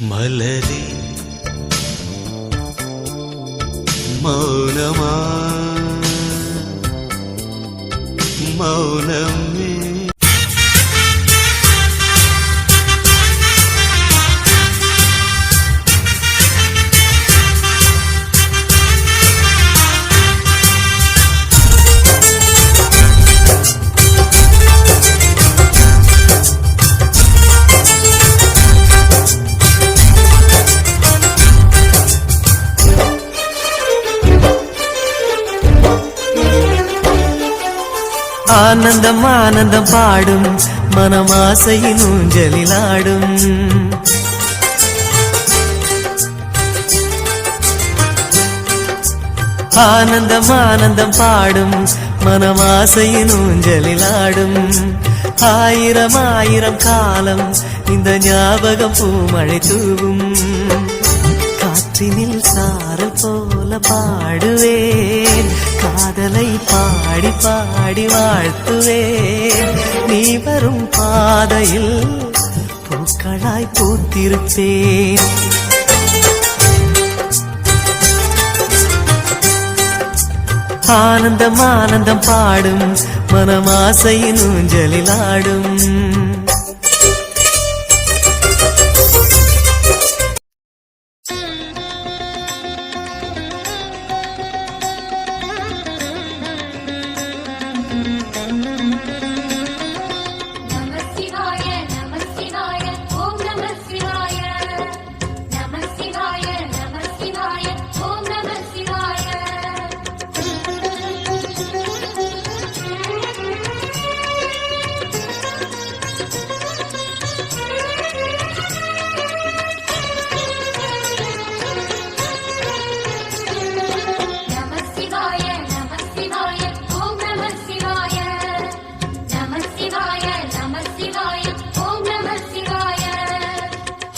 മലരി മൗനമാ മൗനമേ ஆனந்தம் ஆனந்தம் பாடும் மனமாசையின் ஊஞ்சலிலாடும் ஆனந்தம் ஆனந்தம் பாடும் மனமாசையின் ஊஞ்சலிலாடும் ஆயிரம் ஆயிரம் காலம் இந்த ஞாபகம் பூமழை தூவும். காற்றினில் சாரல் போல பாடுவே பாடி பாடி வாழ்த்துவே. நீ வரும் பாதையில் பூக்களாய் பூத்திருப்பேன். ஆனந்தம் ஆனந்தம் பாடும் மனமாசையின் ஊஞ்சலில் ஆடும்.